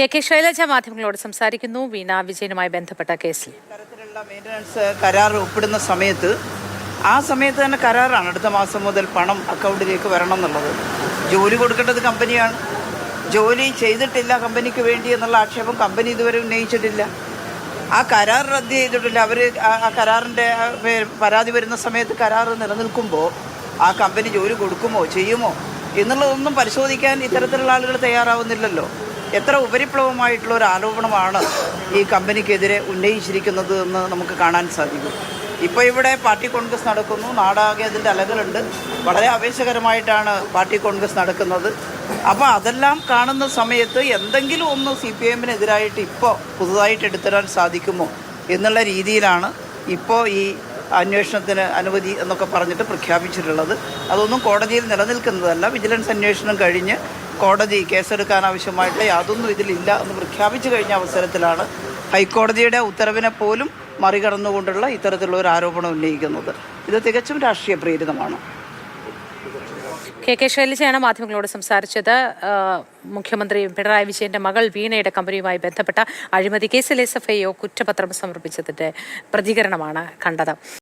K K Shailaja മാധ്യമങ്ങളോട് സംസാരിക്കുന്നു. വീണ വിജയനുമായി ബന്ധപ്പെട്ട കേസിൽ. മെയിന്റനൻസ് കരാർ ഒപ്പിടുന്ന സമയത്ത് ആ സമയത്ത് തന്നെ കരാറാണ്. അടുത്ത മാസം മുതൽ പണം അക്കൗണ്ടിലേക്ക് വരണം എന്നുള്ളത് ജോലി കൊടുക്കേണ്ടത് കമ്പനിയാണ്. ജോലി ചെയ്തിട്ടില്ല കമ്പനിക്ക് വേണ്ടി എന്നുള്ള ആക്ഷേപം കമ്പനി ഇതുവരെ ഉന്നയിച്ചിട്ടില്ല. ആ കരാർ റദ്ദ് ചെയ്തിട്ടില്ല. അവർ ആ കരാറിന്റെ പരാതി വരുന്ന സമയത്ത് കരാർ നിലനിൽക്കുമ്പോൾ ആ കമ്പനി ജോലി കൊടുക്കുമോ ചെയ്യുമോ എന്നുള്ളതൊന്നും പരിശോധിക്കാൻ ഇത്തരത്തിലുള്ള ആളുകൾ തയ്യാറാവുന്നില്ലല്ലോ. എത്ര ഉപരിപ്ലവമായിട്ടുള്ള ഒരു ആരോപണമാണ് ഈ കമ്പനിക്കെതിരെ ഉന്നയിച്ചിരിക്കുന്നത് എന്ന് നമുക്ക് കാണാൻ സാധിക്കും. ഇപ്പോൾ ഇവിടെ പാർട്ടി കോൺഗ്രസ് നടക്കുന്നു. നാടാകെ അതിന്റെ അലകളുണ്ട്. വളരെ ആവേശകരമായിട്ടാണ് പാർട്ടി കോൺഗ്രസ് നടക്കുന്നത്. അപ്പോൾ അതെല്ലാം കാണുന്ന സമയത്ത് എന്തെങ്കിലും ഒന്ന് സി പി എമ്മിനെതിരായിട്ട് ഇപ്പോൾ പുതുതായിട്ട് എടുത്തിടാൻ സാധിക്കുമോ എന്നുള്ള രീതിയിലാണ് ഇപ്പോൾ ഈ അന്വേഷണത്തിന് അനുമതി എന്നൊക്കെ പറഞ്ഞിട്ട് പ്രഖ്യാപിച്ചിട്ടുള്ളത്. അതൊന്നും കോടതിയിൽ നിലനിൽക്കുന്നതല്ല. വിജിലൻസ് അന്വേഷണം കഴിഞ്ഞ് കോടതി കേസെടുക്കാൻ ആവശ്യമായിട്ട് യാതൊന്നും ഇതിലില്ല എന്ന് പ്രഖ്യാപിച്ചു കഴിഞ്ഞ അവസരത്തിലാണ് ഹൈക്കോടതിയുടെ ഉത്തരവിനെ പോലും മറികടന്നുകൊണ്ടുള്ള ഇത്തരത്തിലുള്ള ഒരു ആരോപണം ഉന്നയിക്കുന്നത്. ഇത് തികച്ചും രാഷ്ട്രീയ പ്രേരിതമാണ്. കെ കെ ശൈലജയാണ് മാധ്യമങ്ങളോട് സംസാരിച്ചത്. മുഖ്യമന്ത്രി പിണറായി വിജയന്റെ മകൾ വീണയുടെ കമ്പനിയുമായി ബന്ധപ്പെട്ട അഴിമതി കേസിൽ എസ് എഫ് ഐ ഒ കുറ്റപത്രം സമർപ്പിച്ചതിന്റെ പ്രതികരണമാണ് കണ്ടത്.